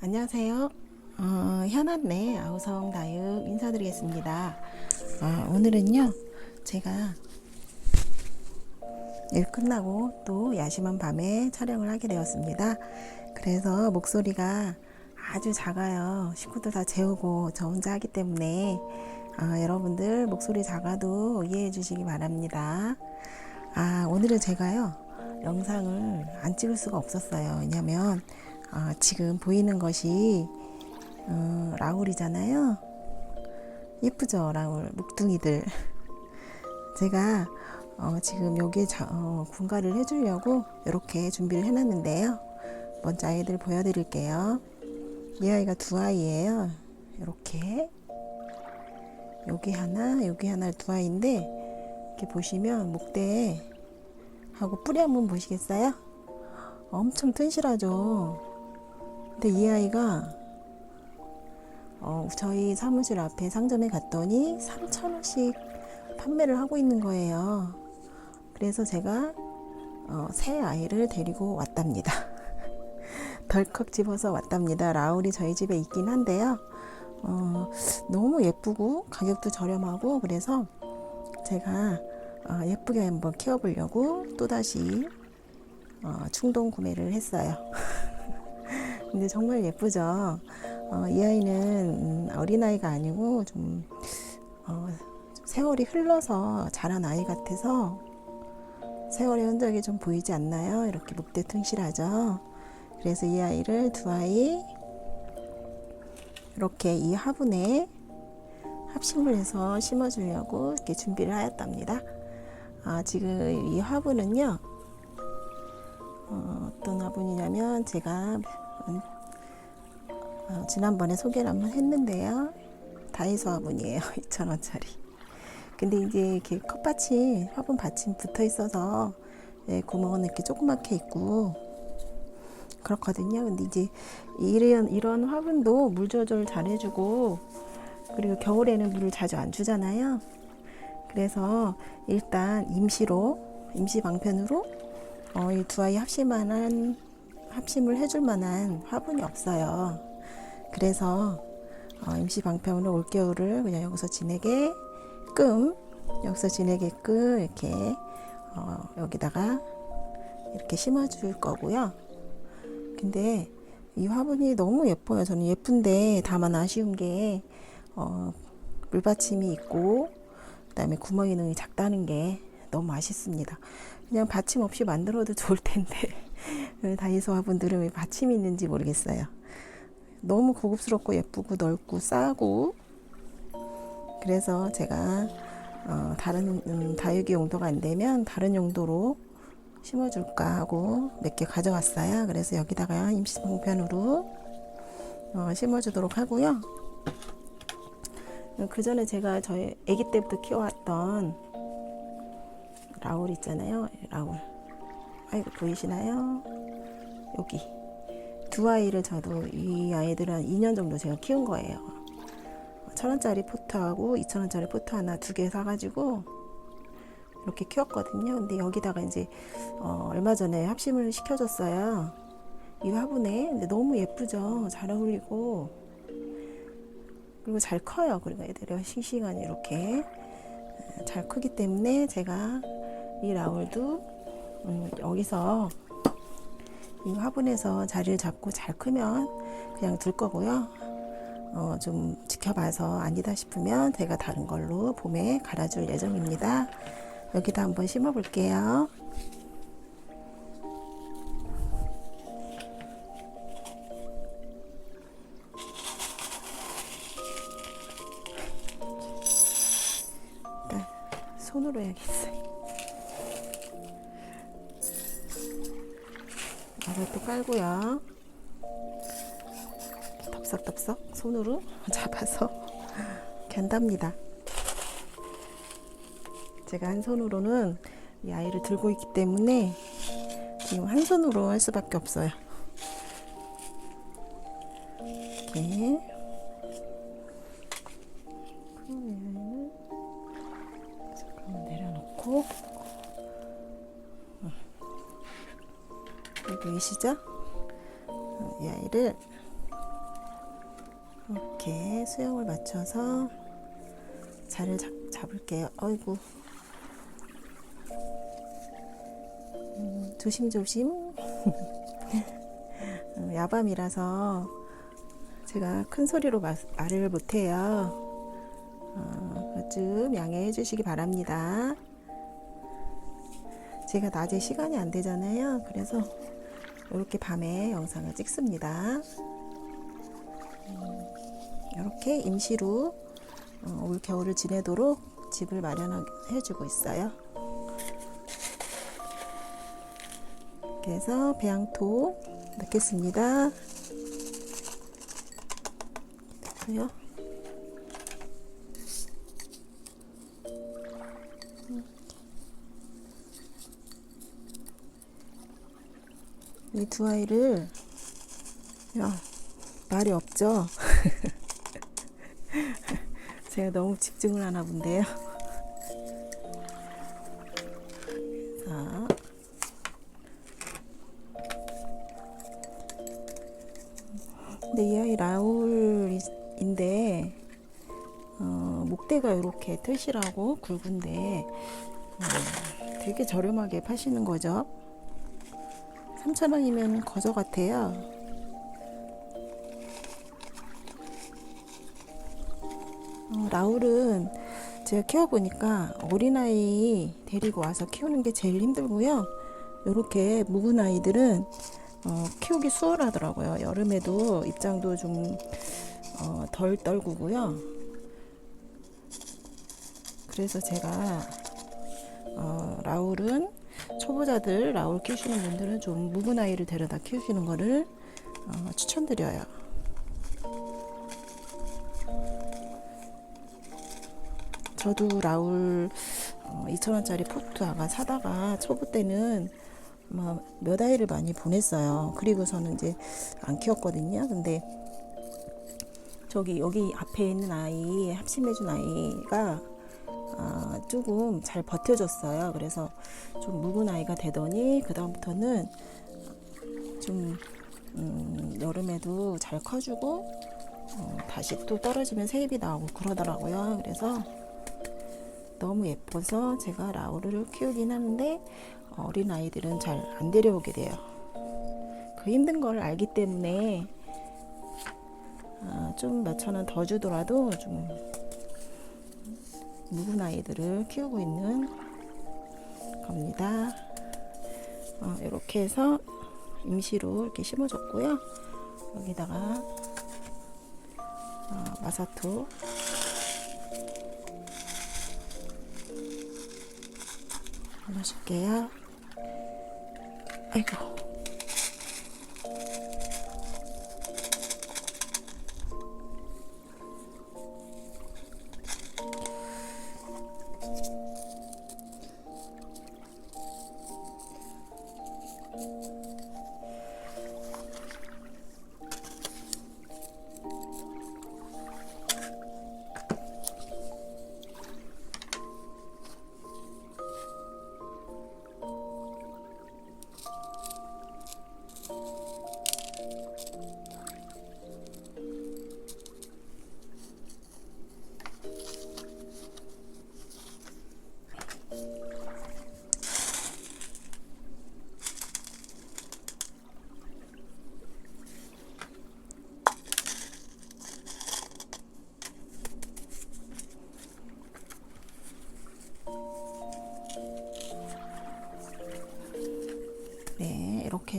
안녕하세요. 어, 현안네 아우성 다육 인사드리겠습니다. 어, 오늘은요, 제가 일 끝나고 또 야심한 밤에 촬영을 하게 되었습니다. 그래서 목소리가 아주 작아요. 식구들 다 재우고 저 혼자 하기 때문에 어, 여러분들 목소리 작아도 이해해 주시기 바랍니다. 아, 오늘은 제가요, 영상을 안 찍을 수가 없었어요. 왜냐면, 아, 지금 보이는 것이, 어, 라울이잖아요. 예쁘죠, 라울. 묵둥이들. 제가, 어, 지금 여기에 자, 어, 군가를 해주려고 이렇게 준비를 해놨는데요. 먼저 아이들 보여드릴게요. 이 아이가 두 아이예요. 이렇게. 여기 하나, 여기 하나 두 아이인데, 이렇게 보시면 목대에 하고 뿌리 한번 보시겠어요? 엄청 튼실하죠. 근데 이 아이가 어, 저희 사무실 앞에 상점에 갔더니 3,000원씩 판매를 하고 있는 거예요. 그래서 제가 어, 새 아이를 데리고 왔답니다. 덜컥 집어서 왔답니다. 라울이 저희 집에 있긴 한데요. 어, 너무 예쁘고 가격도 저렴하고 그래서 제가 어, 예쁘게 한번 키워보려고 또다시 어, 충동 구매를 했어요. 근데 정말 예쁘죠. 어, 이 아이는 음, 어린아이가 아니고 좀 어, 세월이 흘러서 자란 아이 같아서 세월의 흔적이 좀 보이지 않나요? 이렇게 목대 튼실하죠. 그래서 이 아이를 두 아이 이렇게 이 화분에 합심을 해서 심어주려고 이렇게 준비를 하였답니다. 아, 지금 이 화분은요, 어, 떤 화분이냐면 제가 음, 어, 지난번에 소개를 한번 했는데요. 다이소 화분이에요. 2,000원짜리. 근데 이제 이렇게 컵받침, 화분 받침 붙어 있어서 예, 구멍은 이렇게 조그맣게 있고 그렇거든요. 근데 이제 이런, 이런 화분도 물 조절 잘 해주고 그리고 겨울에는 물을 자주 안 주잖아요. 그래서 일단 임시로 임시 방편으로 어, 이 두 아이 합심만한 합심을 해줄 만한 화분이 없어요. 그래서 어, 임시 방편으로 올겨울을 그냥 여기서 지내게끔 여기서 지내게끔 이렇게 어, 여기다가 이렇게 심어줄 거고요. 근데 이 화분이 너무 예뻐요. 저는 예쁜데 다만 아쉬운 게 어, 물받침이 있고 그다음에 구멍이 너무 작다는 게 너무 아쉽습니다. 그냥 받침 없이 만들어도 좋을 텐데 왜 다이소 화분들은 왜 받침이 있는지 모르겠어요. 너무 고급스럽고 예쁘고 넓고 싸고 그래서 제가 어, 다른 음, 다육이 용도가 안 되면 다른 용도로 심어줄까 하고 몇 개 가져왔어요. 그래서 여기다가 임시방편으로 어, 심어주도록 하고요. 그 전에 제가 저희 아기 때부터 키워왔던 라울 있잖아요. 라울. 아이고 보이시나요? 여기 두 아이를 저도 이 아이들은 2년 정도 제가 키운 거예요. 천 원짜리 포트하고 2천 원짜리 포트 하나 두 개 사가지고 이렇게 키웠거든요. 근데 여기다가 이제 어, 얼마 전에 합심을 시켜줬어요. 이 화분에 근데 너무 예쁘죠. 잘 어울리고 그리고 잘 커요. 그리고 애들이 싱싱하니 이렇게 잘 크기 때문에 제가 이 라울도 음, 여기서 이 화분에서 자리를 잡고 잘 크면 그냥 둘 거고요. 어, 좀 지켜봐서 아니다 싶으면 제가 다른 걸로 봄에 갈아줄 예정입니다. 여기다 한번 심어 볼게요. 덥석덥석 손으로 잡아서 견답니다. 제가 한 손으로는 이 아이를 들고 있기 때문에 지금 한 손으로 할 수밖에 없어요. 여기 보이시죠? 이 아이를 이렇게 수영을 맞춰서 자를 잡, 잡을게요. 어이구. 음, 조심조심. 음, 야밤이라서 제가 큰 소리로 마, 말을 못해요. 어, 좀 양해해 주시기 바랍니다. 제가 낮에 시간이 안 되잖아요. 그래서 이렇게 밤에 영상을 찍습니다. 이렇게 임시로 어, 올 겨울을 지내도록 집을 마련해 주고 있어요. 그래서 배양토 넣겠습니다. 넣고요. 이 두 아이를 야 말이 없죠? 제가 너무 집중을 하나 본데요. 자. 근데 이 아이 라울인데 어, 목대가 이렇게 튼실하고 굵은데 어, 되게 저렴하게 파시는 거죠. 3,000원이면 거저 같아요. 라울은 제가 키워보니까 어린아이 데리고 와서 키우는 게 제일 힘들고요. 이렇게 묵은 아이들은 어, 키우기 수월하더라고요. 여름에도 입장도 좀 어, 덜 떨구고요. 그래서 제가 어, 라울은 초보자들 라울 키우시는 분들은 좀 묵은 아이를 데려다 키우시는 거를 어, 추천드려요. 저도 라울 어, 2,000원짜리 포트 아마 사다가 초보 때는 아마 몇 아이를 많이 보냈어요. 그리고서는 이제 안 키웠거든요. 근데 저기 여기 앞에 있는 아이 합심해준 아이가 아, 조금 잘 버텨줬어요. 그래서 좀 묵은 아이가 되더니 그 다음부터는 좀 음, 여름에도 잘 커주고 어, 다시 또 떨어지면 새입이 나오고 그러더라고요. 그래서 너무 예뻐서 제가 라우르를 키우긴 하는데 어린 아이들은 잘 안 데려오게 돼요. 그 힘든 걸 알기 때문에 아, 좀 몇천 원 더 주더라도 좀 묵은 아이들을 키우고 있는 겁니다. 어, 이렇게 해서 임시로 이렇게 심어줬고요. 여기다가 어, 마사토 넣어줄게요. 아이고.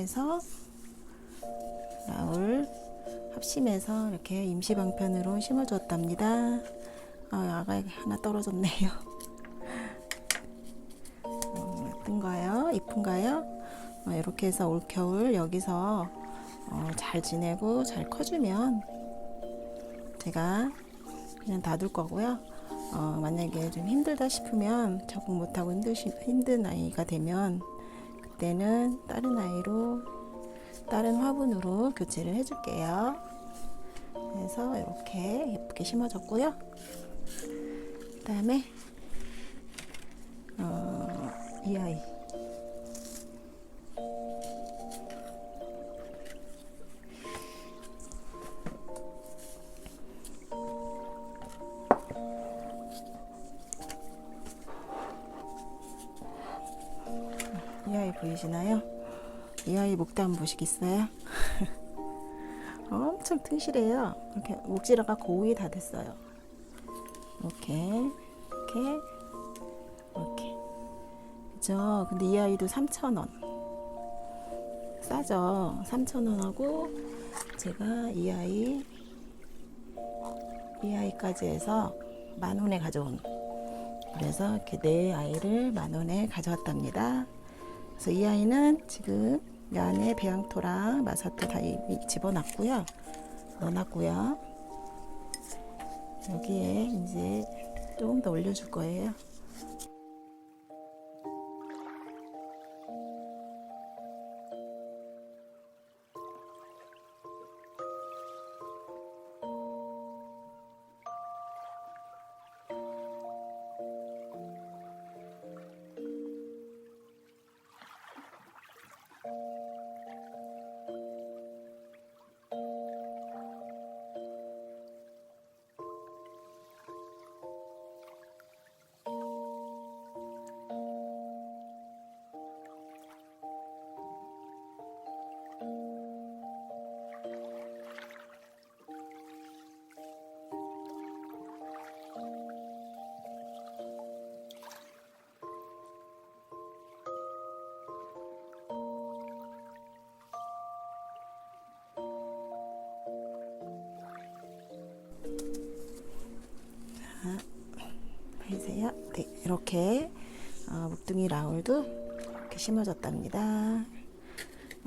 네, 이렇게 해서 라울 합심해서 이렇게 임시 방편으로 심어주었답니다. 아, 아가 하나 떨어졌네요. 음, 어떤가요? 이쁜가요? 어, 이렇게 해서 올겨울 여기서 어, 잘 지내고 잘 커주면 제가 그냥 놔둘 거고요. 어, 만약에 좀 힘들다 싶으면 적응 못하고 힘드시, 힘든 아이가 되면 그 때는 다른 아이로 다른 화분으로 교체를 해줄게요. 그래서 이렇게 예쁘게 심어줬고요. 그 다음에 어, 이 아이 보이시나요? 이 아이 목대 한번 보시겠어요? 엄청 튼실해요. 이렇게 목지라가 거의 다 됐어요. 이렇게, 이렇게, 이렇게. 그죠? 근데 이 아이도 3,000원. 싸죠? 3,000원하고 제가 이 아이, 이 아이까지 해서 만 원에 가져온. 그래서 이렇게 네 아이를 만 원에 가져왔답니다. 그래서 이 아이는 지금 이 안에 배양토랑 마사토 다 집어넣고요. 넣어놨고요. 여기에 이제 조금 더 올려줄 거예요. 보이세요? 네, 이렇게 어, 묵둥이 라울도 이렇게 심어졌답니다.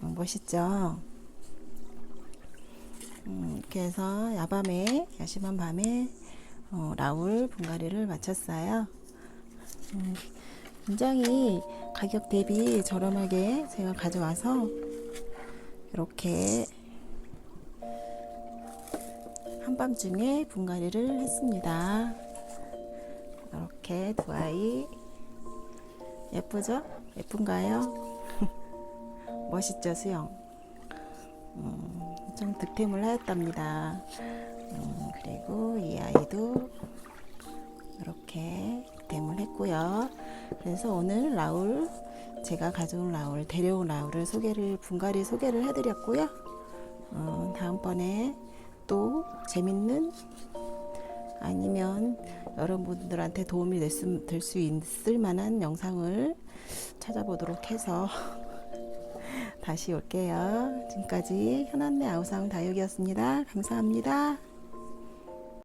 어, 멋있죠? 음, 이렇게 해서 야밤에 야심한 밤에 어, 라울 분갈이를 마쳤어요. 음, 굉장히 가격 대비 저렴하게 제가 가져와서 이렇게 한밤중에 분갈이를 했습니다. 이렇게 두 아이 예쁘죠? 예쁜가요? 멋있죠 수영? 음, 좀 득템을 하였답니다. 음, 그리고 이 아이도 이렇게 득템을 했고요. 그래서 오늘 라울 제가 가져온 라울 데려온 라울을 소개를 분갈이 소개를 해드렸고요. 어, 다음번에 또 재밌는 아니면 여러분들한테 도움이 될 수 있을 만한 영상을 찾아보도록 해서 다시 올게요. 지금까지 현안내 아우상 다육이었습니다. 감사합니다.